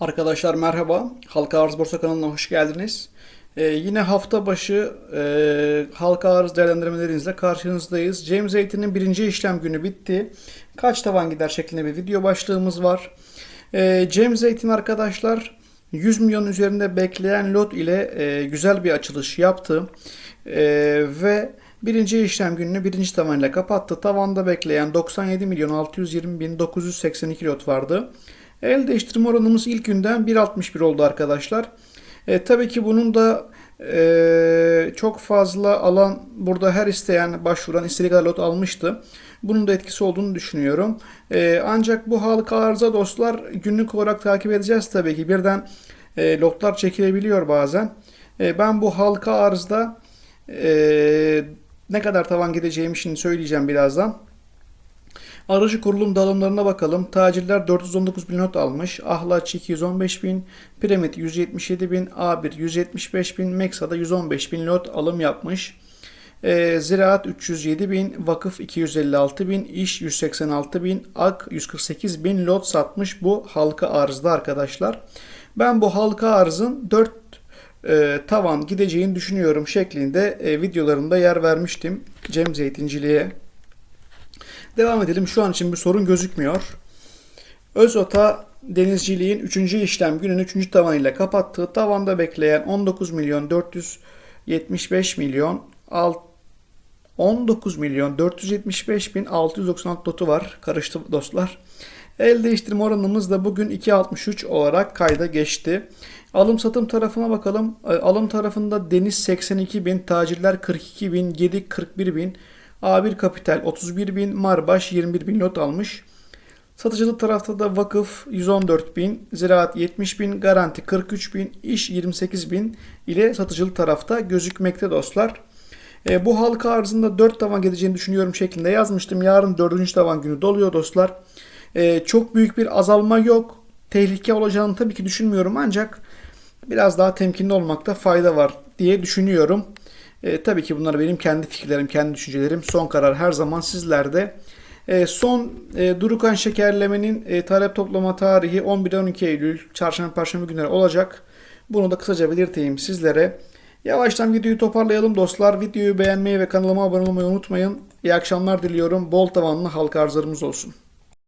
Arkadaşlar merhaba. Halka Arz Borsa kanalına hoş geldiniz. Ee, yine hafta başı e, halka arz değerlendirmelerinizle karşınızdayız. Cem Zeytin'in birinci işlem günü bitti. Kaç tavan gider şeklinde bir video başlığımız var. Ee, Cem Zeytin arkadaşlar 100 milyon üzerinde bekleyen lot ile e, güzel bir açılış yaptı. E, ve birinci işlem gününü birinci tavanıyla kapattı. Tavanda bekleyen 97 milyon 620 bin 982 lot vardı. El değiştirme oranımız ilk günden 1.61 oldu arkadaşlar. E, tabii ki bunun da e, çok fazla alan burada her isteyen başvuran istediği kadar lot almıştı. Bunun da etkisi olduğunu düşünüyorum. E, ancak bu halka arıza dostlar günlük olarak takip edeceğiz tabii ki. Birden e, lotlar çekilebiliyor bazen. E, ben bu halka arzda e, ne kadar tavan gideceğimi şimdi söyleyeceğim birazdan. Aracı kurulum dağılımlarına bakalım. Tacirler 419 bin not almış. Ahlaç 215 bin. Piramit 177 bin. A1 175 bin. Meksa'da 115 bin lot alım yapmış. Ee, Ziraat 307 bin. Vakıf 256 bin. İş 186 bin. Ak 148 bin lot satmış bu halka arzda arkadaşlar. Ben bu halka arzın 4 e, tavan gideceğini düşünüyorum şeklinde e, videolarımda yer vermiştim. Cem Zeytinciliğe. Devam edelim. Şu an için bir sorun gözükmüyor. Özota denizciliğin 3. işlem günün 3. tavanıyla kapattığı tavanda bekleyen 19 milyon 475 milyon 19 milyon 475 bin 696 lotu var. Karıştı dostlar. El değiştirme oranımız da bugün 2.63 olarak kayda geçti. Alım satım tarafına bakalım. Alım tarafında Deniz 82 bin, tacirler 42 bin, Gedik 41 bin, A1 Kapital 31 bin, Marbaş 21 bin lot almış. Satıcılı tarafta da vakıf 114 bin, ziraat 70 bin, garanti 43 bin, iş 28 bin ile satıcılı tarafta gözükmekte dostlar. E, bu halka arzında 4 tavan geleceğini düşünüyorum şeklinde yazmıştım. Yarın 4. tavan günü doluyor dostlar. E, çok büyük bir azalma yok. Tehlike olacağını tabii ki düşünmüyorum ancak biraz daha temkinli olmakta fayda var diye düşünüyorum. E, tabii ki bunlar benim kendi fikirlerim, kendi düşüncelerim. Son karar her zaman sizlerde. E, son e, Durukan şekerlemenin e, talep toplama tarihi 11-12 Eylül çarşamba perşembe günleri olacak. Bunu da kısaca belirteyim sizlere. Yavaştan videoyu toparlayalım dostlar. Videoyu beğenmeyi ve kanalıma abone olmayı unutmayın. İyi akşamlar diliyorum. Bol tavanlı halka arzlarımız olsun.